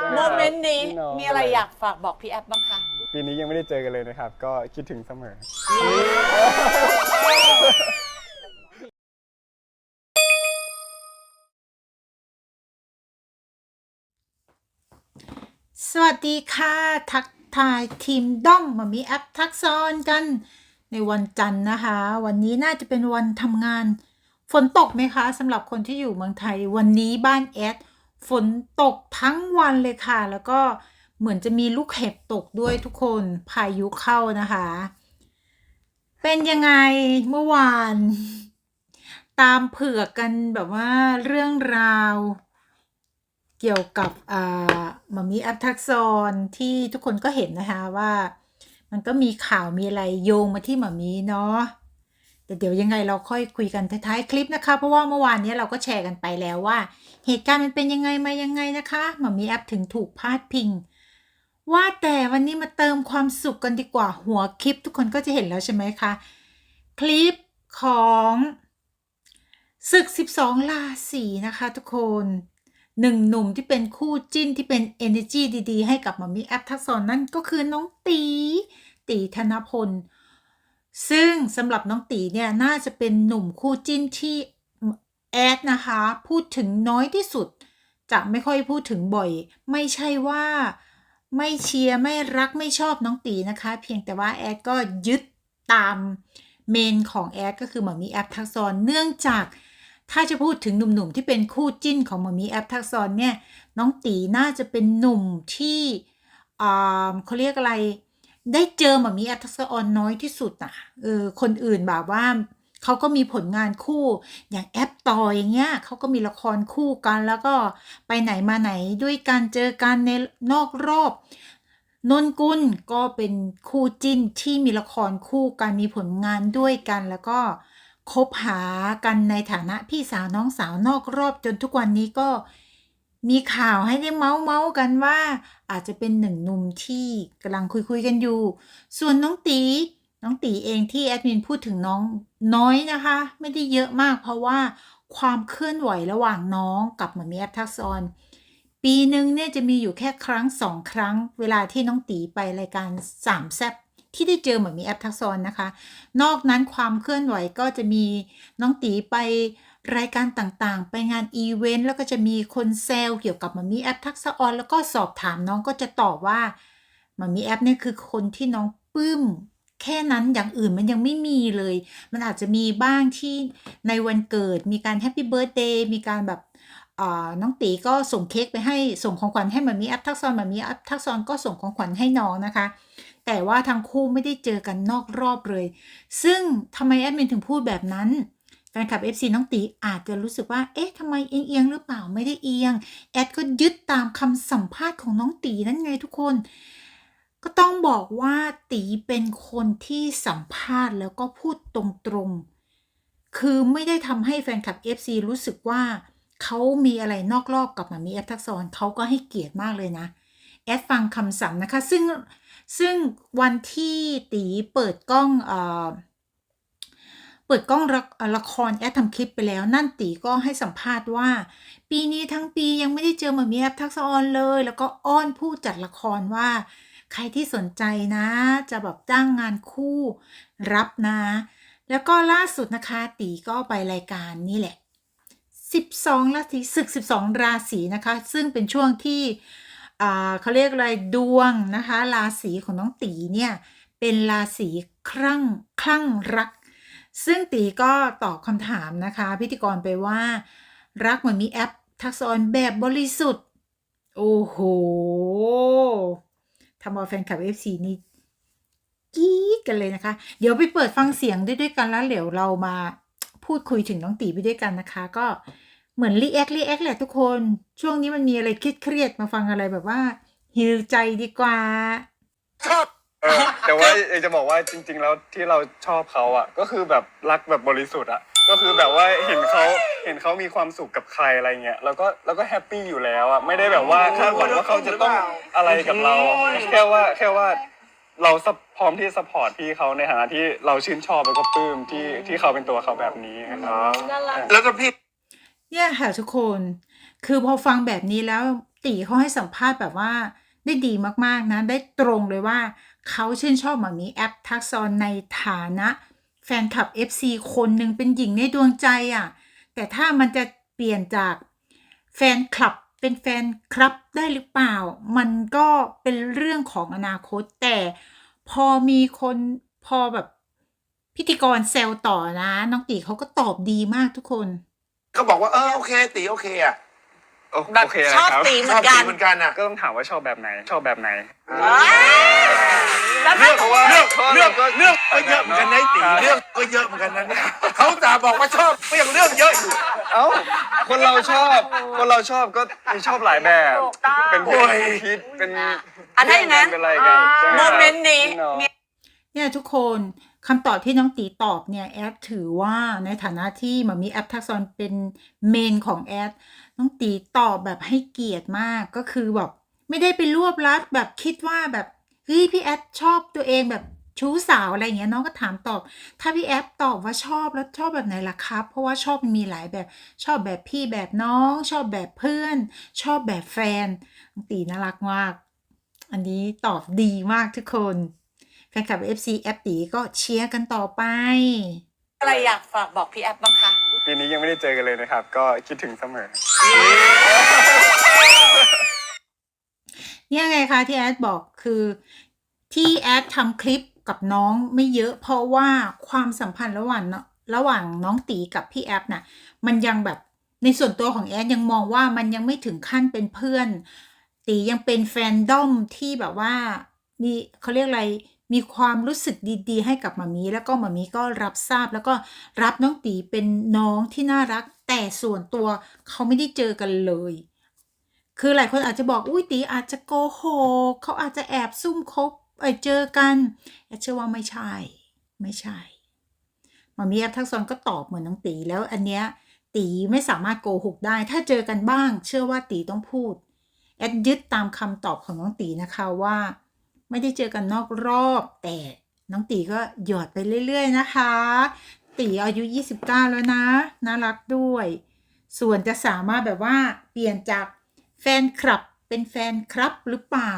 ใช่ไหโมครับเมนต์นี้พี่งมีอะไรอยากฝากบอกพี่แอฟบ้างคะ ปีนี้ยังไม่ได้เจอกันเลยนะครับ ก็คิดถึงเสมอ สวัสดีค่ะ ทักทายทีมด้อมมามีแอปทักซ้อนกัน ในวันจันทร์นะคะ วันนี้น่าจะเป็นวันทำงาน ฝนตกไหมคะสำหรับคนที่อยู่เมืองไทย วันนี้บ้านแอด ฝนตกทั้งวันเลยค่ะ แล้วก็เหมือนจะมีลูกเห็บตกด้วยทุกคนพายุเข้านะคะ เป็นยังไงเมื่อวาน ตามเผือกกันแบบว่าเรื่องราว เกี่ยวกับอ่ามามีอัพทักษรที่ทุกคนก็เห็นนะคะว่า มันก็มีข่าวมีอะไรโยงมาที่มามีเนาะ แต่เดี๋ยวยังไงเราค่อยคุยกันท้ายๆคลิปนะคะ เพราะว่าเมื่อวานนี้เราก็แชร์กันไปแล้วว่า เหตุการณ์มันเป็นยังไงมายังไงนะคะมามีแอปถึงถูกพาดพิง ว่าแต่วันนี้มาเติมความสุขกันดีกว่าหัวคลิป ทุกคนก็จะเห็นแล้วใช่ไหมคะคลิปของศึก 12 ราศีนะคะ ทุกคนหนึ่งหนุ่มที่เป็นคู่จิ้นที่เป็น energy ดีๆ ให้กับมามีแอปทักษรนั่นก็คือน้องตี ตีธนพล ซึ่งสำหรับน้องตีเนี่ยน่าจะเป็นหนุ่มคู่จิ้นที่แอดนะคะ พูดถึงน้อยที่สุด จะไม่ค่อยพูดถึงบ่อย ไม่ใช่ว่าไม่เชียร์ไม่รักไม่ชอบน้องตีนะคะ เพียงแต่ว่าแอดก็ยึดตามเมนของแอดก็คือหมามีแอปทักษรเนื่องจากถ้าจะพูดถึงหนุ่มๆที่เป็นคู่จิ้นของหมามีแอปทักษรเนี่ยน้องตีน่าจะเป็นหนุ่มที่อ่าเขาเรียกอะไร ได้เจอมามีอปทักษรน้อยที่สุดอะเออคนอื่นแบบว่าเขาก็มีผลงานคู่อย่างแอปต่ออย่างเงี้ยเขาก็มีละครคู่กัน แล้วก็ไปไหนมาไหนด้วยกันเจอกันในนอกรอบนนกุลก็เป็นคู่จิ้นที่มีละครคู่กันมีผลงานด้วยกันแล้วก็คบหากันในฐานะพี่สาวน้องสาวนอกรอบจนทุกวันนี้ก็ มีข่าวให้ได้เมาส์เมาส์กันว่า อาจจะเป็นหนึ่งหนุ่มที่กำลังคุยคุยกันอยู่ ส่วนน้องตี น้องตีเองที่แอดมินพูดถึงน้องน้อยนะคะ ไม่ได้เยอะมากเพราะว่าความเคลื่อนไหวระหว่างน้องกับมามีแอปทักษรปีหนึ่งเนี่ยจะมีอยู่แค่ครั้งสองครั้ง เวลาที่น้องตีไปรายการสามแซบที่ได้เจอเหมือนมีแอปทักษรนะคะ นอกนั้นความเคลื่อนไหวก็จะมีน้องตีไป รายการต่างๆ ไปงานอีเวนต์แล้วก็จะมีคนแซวเกี่ยวกับมันมีแอปทักษะออนแล้วก็สอบถามน้องก็จะตอบว่ามันมีแอปเนี่ยคือคนที่น้องปลื้มแค่นั้นอย่างอื่นมันยังไม่มีเลย มันอาจจะมีบ้างที่ในวันเกิดมีการแฮปปี้เบิร์ a เดย์มีการแบบอ่าน้องตีก็ส่งเค้กไปให้ส่งของขวัญให้มามีแอปทักษรมามีแอปทักษรก็ส่งของขวัญให้น้องนะคะ แต่ว่าทั้งคู่ไม่ได้เจอกันนอกรอบเลย ซึ่งทำไมแอดมินถึงพูดแบบนั้น แฟนคลับ FC น้องตีอาจจะรู้สึกว่า เอ๊ะทำไมเอียงเอียงๆหรือเปล่าไม่ได้เอียง แอดก็ยึดตามคำสัมภาษณ์ของน้องตีนั่นไงทุกคน ก็ต้องบอกว่าตีเป็นคนที่สัมภาษณ์แล้วก็พูดตรงๆ คือไม่ได้ทำให้แฟนคลับ FC รู้สึกว่าเขามีอะไรนอกรอบกับหมามีแอปทักษรเขาก็ให้เกียรติมากเลยนะ แอดฟังคำสั่งนะคะ ซึ่งซึ่งวันที่ตีเปิดกล้องเอ่อ เปิดกล้องละละครแอดทำคลิปไปแล้ว นั่นตีก็ให้สัมภาษณ์ว่า ปีนี้ทั้งปียังไม่ได้เจอหมามีแอปทักษรเลย แล้วก็อ้อนผู้จัดละครว่า ใครที่สนใจนะ จะแบบจ้างงานคู่รับนะ แล้วก็ล่าสุดนะคะตีก็ไปรายการนี่แหละ 12 ราศีศึก 12 ราศีนะคะ ซึ่งเป็นช่วงที่อ่าเขาเรียกอะไรดวงนะคะ ราศีของน้องตีเนี่ยเป็นราศีคลั่งคลั่งรัก ซึ่งตีก็ตอบคำถามนะคะ พิธีกรไปว่า รักเหมือนมีแอปทักษรแบบบริสุทธิ์ โอ้โหทำเอาแฟนคลับ FC นี่กี๊กันเลยนะคะ เดี๋ยวไปเปิดฟังเสียงด้วยด้วยกันแล้วเดี๋ยวเรามาพูดคุยถึงน้องตีไปด้วยกันนะคะ ก็เหมือนรีแอครีแอคแหละทุกคน ช่วงนี้มันมีอะไรเครียดๆมาฟังอะไรแบบว่าฮิลใจดีกว่า เออแต่ว่าเอกจะบอกว่าจริง ๆ แล้วที่เราชอบเขาอะ ก็คือแบบรักแบบบริสุทธิ์อะ ก็คือแบบว่าเห็นเขาเห็นเขามีความสุขกับใครอะไรเงี้ยแล้วก็แล้วก็แฮปปี้อยู่แล้วอะไม่ได้แบบว่าคาดหวังว่าเขาจะต้องอะไรกับเรา แค่ว่าแค่ว่าเราซัพพร้อมที่สปอร์ตพี่เขาในฐานะที่เราชื่นชอบแล้วก็ปลื้มที่ที่เขาเป็นตัวเขาแบบนี้นะครับน่ารัก แล้วก็พี่ เนี่ยค่ะทุกคน คือพอฟังแบบนี้แล้วตีเขาให้สัมภาษณ์แบบว่าได้ดีมากๆนะ ได้ตรงเลยว่า เขาชื่นชอบหมามีแอปทักษรในฐานะ แฟนคลับ FC คนหนึ่งเป็นหญิงในดวงใจอะ่ะ แต่ถ้ามันจะเปลี่ยนจากแฟนคลับเป็นแฟนครับได้หรือเปล่า มันก็เป็นเรื่องของอนาคต แต่พอมีคนพอแบบพิธีกรแซวต่อนะ น้องตีเขาก็ตอบดีมากทุกคน ก็บอกว่าเออโอเคตีโอเคอะ โอแบบโอเคชอบนะครับตีเหชมืออบนกัตีนเหมือนกันอะก็ต้องถามว่าชอบแบบไหน ชอบแบบไหน แล้วถ้าเพราะว่าเรื่องเพราะว่าเรื่องก็เรื่องก็เยอะเหมือนกันนะไอ้ตีเรื่องก็เยอะเหมือนกันนะเนี่ยเขาจะบอกว่าชอบก็ยังเรื่องเยอะอยู่ เอ้า คนเราชอบ คนเราชอบก็มีชอบหลายแบบ ถูกต้อง เป็นเพื่อนเป็นคิดเป็นอะถ้าอย่างนั้น เป็นอะไรกันใช่ไหโมครับเมนต์นี้พี่อง เนี่ยทุกคนคำตอบที่น้องตีตอบเนี่ยแอดถือว่าในฐานะที่มันมีแอปทักษรเป็นเมนของแอดน้องตีตอบแบบให้เกียรติมากก็คือแบบไม่ได้ไปรวบลัดแบบคิดว่าแบบเฮ้ยพี่แอดชอบตัวเองแบบชู้สาวอะไรเงี้ยน้องก็ถามตอบ ถ้าพี่แอดตอบว่าชอบแล้วชอบแบบไหนล่ะครับ เพราะว่าชอบมันมีหลายแบบชอบแบบพี่แบบน้อง ชอบแบบเพื่อน ชอบแบบแฟนน้องตีน่ารักมาก อันนี้ตอบดีมากทุกคน แฟนคลับ FC แอปตีก็เชียร์กันต่อไป อะไรอยากฝากบอกพี่แอปบ้างคะ ปีนี้ยังไม่ได้เจอกันเลยนะครับ ก็คิดถึงเสมอ เนี่ยไงคะที่แอดบอกคือที่แอดทำคลิปกับน้องไม่เยอะเพราะว่าความสัมพันธ์ระหว่างเนอะระหว่างน้องตีกับพี่แอปน่ะมันยังแบบในส่วนตัวของแอดยังมองว่ามันยังไม่ถึงขั้นเป็นเพื่อน ตียังเป็นแฟนดอมที่แบบว่ามีเขาเรียกอะไร มีความรู้สึกดีๆ ให้กับมามีแล้วก็มามีก็รับทราบแล้วก็รับน้องตีเป็นน้องที่น่ารัก แต่ส่วนตัวเขาไม่ได้เจอกันเลย คือหลายคนอาจจะบอกอุ้ยตีอาจจะโกหกเขาอาจจะแอบซุ่มคบเอยเจอกันแอดเชื่อว่าไม่ใช่ ไม่ใช่มามีแอปทักษรก็ตอบเหมือนน้องตีแล้วอันเนี้ยตีไม่สามารถโกหกได้ ถ้าเจอกันบ้าง เชื่อว่าตีต้องพูดแอดยึดตามคำตอบของน้องตีนะคะว่า ไม่ได้เจอกันนอกรอบ แต่น้องตีก็หยอดไปเรื่อย ๆ นะคะ ตีอายุ 29 แล้วนะ น่ารักด้วย ส่วนจะสามารถแบบว่าเปลี่ยนจากแฟนคลับเป็นแฟนครับหรือเปล่า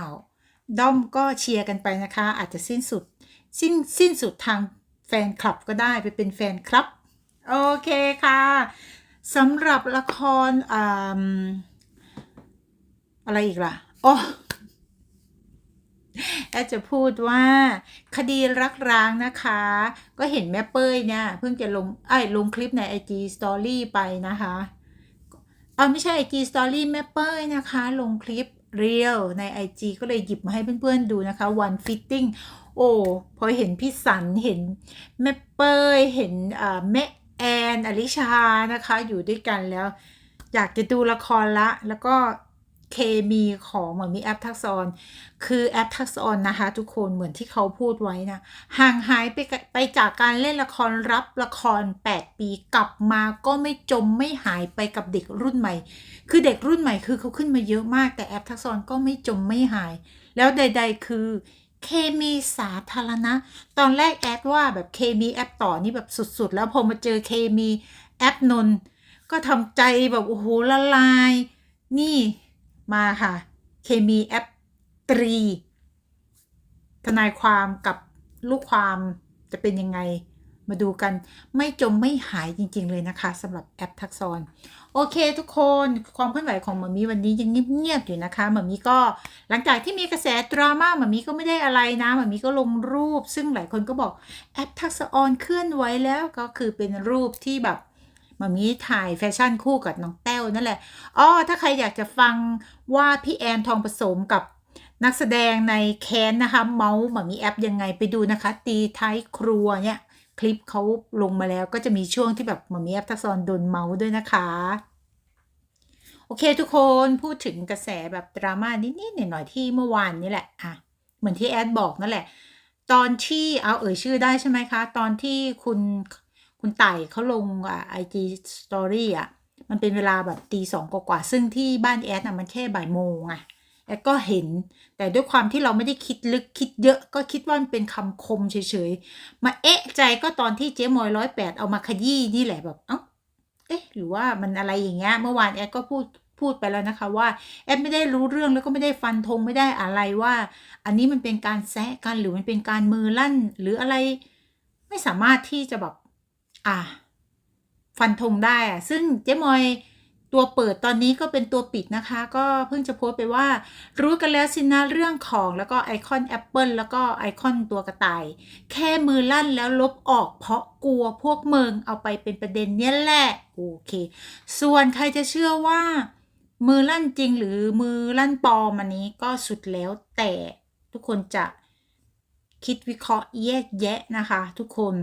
ด้อมก็เชียร์กันไปนะคะ อาจจะสิ้นสุด สิ้นสิ้นสุดทางแฟนคลับก็ได้ไปเป็นแฟนครับ โอเคค่ะสำหรับละครออะไรอีกล่ะ โอ้ แอดจะพูดว่าคดีรักร้างนะคะ ก็เห็นแม่เป้ยเนี่ยเพิ่งจะลงไอ้ลงคลิปใน IG Story ไปนะคะเออไม่ใช่ IG Story แม่เป้ยนะคะ ลงคลิปเรียลใน IG ก็เลยหยิบมาให้เพื่อนๆดูนะคะ one fitting โอ้พอเห็นพี่สันเห็นแม่เป้ยเห็นอ่าแม่แอนอลิชานะคะ อยู่ด้วยกันแล้ว อยากจะดูละครละ แล้วก็ เคมีของเหมือนมีแอปทักษรคือแอปทักษรนนะคะ ทุกคนเหมือนที่เขาพูดไว้นะ ห่างหายไปไปจากการเล่นละครรับละคร 8 ปีกลับมาก็ไม่จมไม่หายไปกับเด็กรุ่นใหม่ คือเด็กรุ่นใหม่คือเขาขึ้นมาเยอะมากแต่แอปทักษรก็ไม่จมไม่หาย แล้วใด ๆ คือเคมีสาธารณะ ตอนแรกแอดว่าแบบเคมีแอปต่อนี่แบบสุดๆ แล้วพอมาเจอเคมีแอปนนท์ก็ทำใจแบบโอ้โหละลาย นี่ มาค่ะ เคมีแอปตรี ทนายความกับลูกความจะเป็นยังไงมาดูกันไม่จมไม่หายจริง ๆ เลยนะคะสำหรับแอปทักษรโอเคทุกคนความเคลื่อนไหวของหมามีวันนี้ยังเงียบๆอยู่นะคะหมามีก็หลังจากที่มีกระแสดราม่าหมามีก็ไม่ได้อะไรนะหมามีก็ลงรูป ซึ่งหลายคนก็บอกแอปทักษอนเคลื่อนไหวแล้วก็คือเป็นรูปที่แบบ มามีถ่ายแฟชั่นคู่กับน้องแต้วนั่นแหละอ๋อถ้าใครอยากจะฟังว่าพี่แอนทองผสมกับนักแสดงในแคนนะคะ เมาส์มามีแอปยังไงไปดูนะคะ ตีท้ายครัวเนี่ย คลิปเขาลงมาแล้วก็จะมีช่วงที่แบบมามีแอปทักษรโดนเมาส์ด้วยนะคะ โอเคทุกคนพูดถึงกระแสแบบดราม่านิดๆหน่อยๆที่เมื่อวานนี่แหละอะเหมือนที่แอดบอกนั่นแหละ ตอนที่เอาเอ่ยชื่อได้ใช่ไหมคะ ตอนที่คุณ คุณไต่เขาลงอะไอจีสตอรี่อะ มันเป็นเวลาแบบตีสองกว่าๆซึ่งที่บ้านแอดอะมันแค่บ่ายโมงอะแอดก็เห็น แต่ด้วยความที่เราไม่ได้คิดลึกคิดเยอะก็คิดว่ามันเป็นคำคมเฉยๆ มาเอ๊ะใจก็ตอนที่เจ๊มอยร้อยแปดเอามาขยี้นี่แหละแบบเอ้าเอ๊ะหรือว่ามันอะไรอย่างเงี้ยเมื่อวานแอดก็พูดพูดไปแล้วนะคะว่าแอดไม่ได้รู้เรื่องแล้วก็ไม่ได้ฟันธงไม่ได้อะไรว่า อันนี้มันเป็นการแซะกันหรือมันเป็นการมือลั่นหรืออะไร ไม่สามารถที่จะแบบ อะฟันธงได้อะซึ่งเจ๊มอยตัวเปิดตอนนี้ก็เป็นตัวปิดนะคะ ก็เพิ่งจะโพสไปว่า รู้กันแล้วสินะเรื่องของแล้วก็ไอคอนแอปเปิลแล้วก็ไอคอนตัวกระต่าย แค่มือลั่นแล้วลบออกเพราะกลัวพวกเมืองเอาไปเป็นประเด็นเนี้ยแหละ โอเค ส่วนใครจะเชื่อว่า มือลั่นจริงหรือมือลั่นปลอมอันนี้ก็สุดแล้วแต่ทุกคนจะคิดวิเคราะห์แยกแยะนะคะ ทุกคน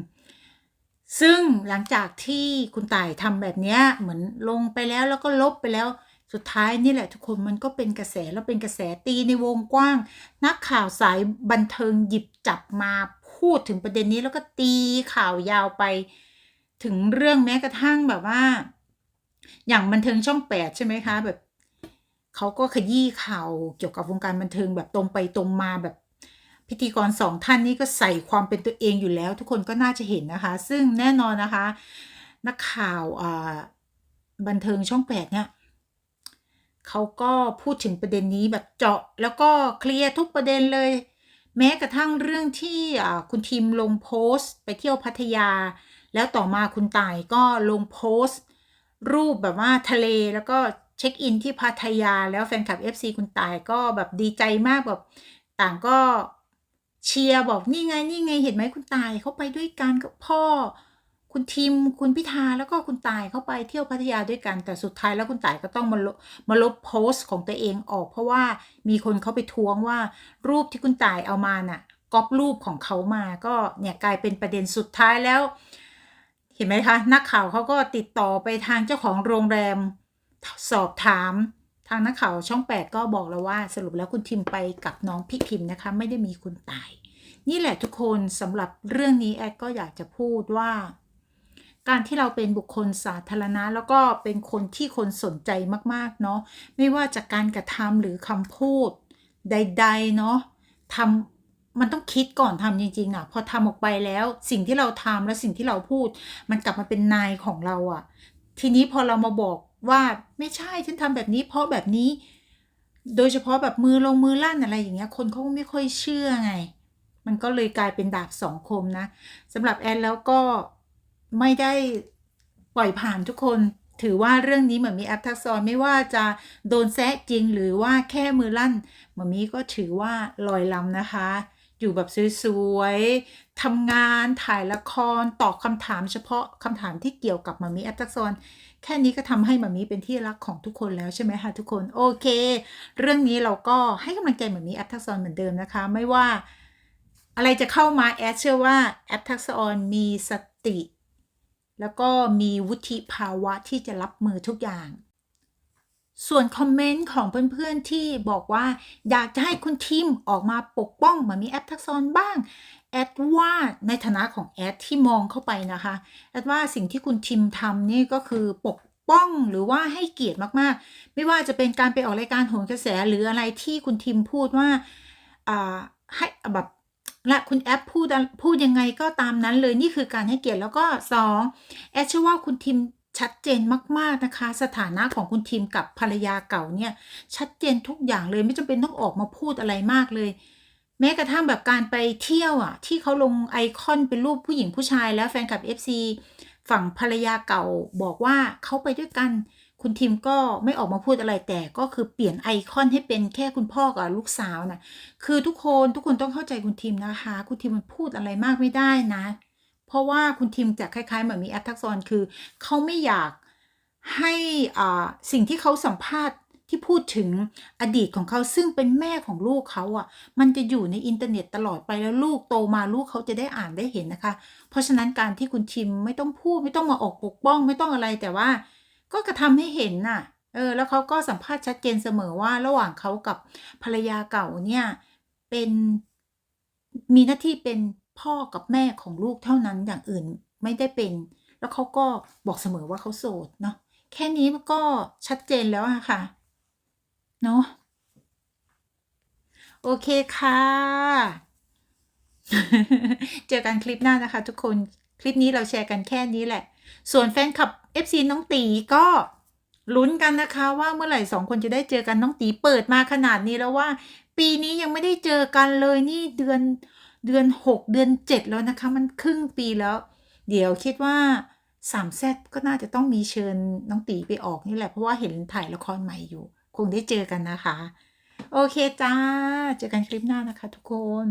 ซึ่งหลังจากที่คุณต่ายทำแบบนี้เหมือนลงไปแล้วแล้วก็ลบไปแล้วสุดท้ายนี่แหละทุกคนมันก็เป็นกระแสแล้วเป็นกระแสตีในวงกว้าง นักข่าวสายบันเทิงหยิบจับมาพูดถึงประเด็นนี้แล้วก็ตีข่าวยาวไป ถึงเรื่องแม้กระทั่งแบบว่า อย่างบันเทิงช่องแปดใช่ไหมคะ แบบเขาก็ขยี้ข่าวเกี่ยวกับวงการบันเทิงแบบตรงไปตรงมาแบบ พิธีกรสองท่านนี้ก็ใส่ความเป็นตัวเองอยู่แล้ว ทุกคนก็น่าจะเห็นนะคะ ซึ่งแน่นอนนะคะ นักข่าวบันเทิงช่องแปดเนี่ยเขาก็พูดถึงประเด็นนี้แบบเจาะแล้วก็เคลียร์ทุกประเด็นเลย แม้กระทั่งเรื่องที่คุณทีมลงโพสต์ ไปเที่ยวพัทยา แล้วต่อมาคุณตายก็ลงโพสต์ รูปแบบว่าทะเลแล้วก็เช็คอินที่พัทยาแล้วแฟนคลับ FC คุณตายก็แบบดีใจมากแบบต่างก็ เชียร์บอกนี่ไงนี่ไงเห็นไหมคุณตายเขาไปด้วยกันกับพ่อ คุณทีมคุณพิธาแล้วก็คุณตายเขาไปเที่ยวพัทยาด้วยกัน แต่สุดท้ายแล้วคุณตายก็ต้องมาลบมาลบโพสต์ของตัวเองออก เพราะว่ามีคนเขาไปท้วงว่า รูปที่คุณตายเอามาน่ะก๊อปรูปของเขามาก็เนี่ยกลายเป็นประเด็นสุดท้ายแล้ว เห็นไหมคะ นักข่าวเขาก็ติดต่อไปทางเจ้าของโรงแรม สอบถาม ทางนักข่าวช่อง 8 ก็บอกแล้วว่าสรุปแล้วคุณทิมไปกับน้องพี่พิมพ์นะคะ ไม่ได้มีคุณตาย นี่แหละทุกคนสำหรับเรื่องนี้แอดก็อยากจะพูดว่า การที่เราเป็นบุคคลสาธารณะ แล้วก็เป็นคนที่คนสนใจมากๆเนาะไม่ว่าจากการกระทำหรือคำพูดใด ๆ เนาะทำมันต้องคิดก่อนทำจริงๆอะพอทำออกไปแล้วสิ่งที่เราทำและสิ่งที่เราพูด มันกลับมาเป็นนายของเราอะ ทีนี้พอเรามาบอก ว่าไม่ใช่ฉันทำแบบนี้ เพราะแบบนี้ โดยเฉพาะแบบมือลงมือลั่นอะไรอย่างเงี้ยคนเขาไม่ค่อยเชื่อไง มันก็เลยกลายเป็นดาบสองคมนะสำหรับแอนแล้วก็ไม่ได้ปล่อยผ่านทุกคนถือว่าเรื่องนี้เหมือนมีแอปทักษรไม่ว่าจะโดนแซะจริงหรือว่าแค่มือลั่นหมามีก็ถือว่าลอยลำนะคะ อยู่แบบสวยๆทำงานถ่ายละครตอบคำถามเฉพาะคำถามที่เกี่ยวกับมามีแอปทักษร แค่นี้ก็ทำให้หมามีเป็นที่รักของทุกคนแล้วใช่ไหมคะทุกคนโอเค เรื่องนี้เราก็ให้กำลังใจหมามีแอปทักษรเหมือนเดิมนะคะ ไม่ว่าอะไรจะเข้ามาแอดเชื่อว่าแอปทักษอนมีสติ แล้วก็มีวุฒิภาวะที่จะรับมือทุกอย่าง ส่วนคอมเมนต์ของเพื่อนๆที่บอกว่า อยากจะให้คุณทีมออกมาปกป้องมามีแอปทักษอนบ้าง แอดว่าในฐานะของแอดที่มองเข้าไปนะคะแอดว่าสิ่งที่คุณทิมทำนี่ก็คือปกป้องหรือว่าให้เกียรติมากๆ ไม่ว่าจะเป็นการไปออกรายการโหนกระแสหรืออะไรที่คุณทิมพูดว่าให้แบบและคุณแอปพูดพูดยังไงก็ตามนั้นเลยนี่คือการให้เกียรติแล้วก็สองแอดเชื่อว่าคุณทิมชัดเจนมากๆนะคะ สถานะของคุณทิมกับภรรยาเก่าเนี่ย ชัดเจนทุกอย่างเลยไม่จำเป็นต้องออกมาพูดอะไรมากเลย แม้กระทั่งแบบการไปเที่ยวอะ ที่เขาลงไอคอนเป็นรูปผู้หญิงผู้ชายแล้วแฟนคลับ FC ฝั่งภรรยาเก่าบอกว่าเขาไปด้วยกัน คุณทิมก็ไม่ออกมาพูดอะไรแต่ก็คือเปลี่ยนไอคอนให้เป็นแค่คุณพ่อกับลูกสาวนะคือทุกคนทุกคนต้องเข้าใจคุณทิมนะคะ คุณทิมมันพูดอะไรมากไม่ได้นะ เพราะว่าคุณทิมจะคล้ายๆเหมือนมีแอปทักษรคือเขาไม่อยากให้อ่าสิ่งที่เขาสัมภาษณ์ ที่พูดถึงอดีตของเขาซึ่งเป็นแม่ของลูกเขาอะ มันจะอยู่ในอินเทอร์เน็ตตลอดไปแล้วลูกโตมาลูกเขาจะได้อ่านได้เห็นนะคะ เพราะฉะนั้นการที่คุณทิมไม่ต้องพูดไม่ต้องมาออกปกป้อง ไม่ต้องอะไรแต่ว่า ก็กระทำให้เห็นน่ะเออแล้วเขาก็สัมภาษณ์ชัดเจนเสมอว่าระหว่างเขากับภรรยาเก่าเนี่ยเป็นมีหน้าที่เป็นพ่อกับแม่ของลูกเท่านั้นอย่างอื่นไม่ได้เป็น แล้วเขาก็บอกเสมอว่าเขาโสดเนาะแค่นี้ก็ชัดเจนแล้วอะค่ะ เนาะโอเคค่ะ เจอกันคลิปหน้านะคะ ทุกคนคลิปนี้เราแชร์กันแค่นี้แหละ ส่วนแฟนคลับ FC น้องตีก็ลุ้นกันนะคะ ว่าเมื่อไหร่สองคนจะได้เจอกันน้องตีเปิดมาขนาดนี้แล้วว่า ปีนี้ยังไม่ได้เจอกันเลยนี่เดือนเดือนหกเดือนเจ็ดแล้วนะคะ มันครึ่งปีแล้ว เดี๋ยวคิดว่าสามแซดก็น่าจะต้องมีเชิญน้องตีไปออกนี่แหละเพราะว่าเห็นถ่ายละครใหม่อยู่ คงได้เจอกันนะคะ โอเคจ้า เจอกันคลิปหน้านะคะทุกคน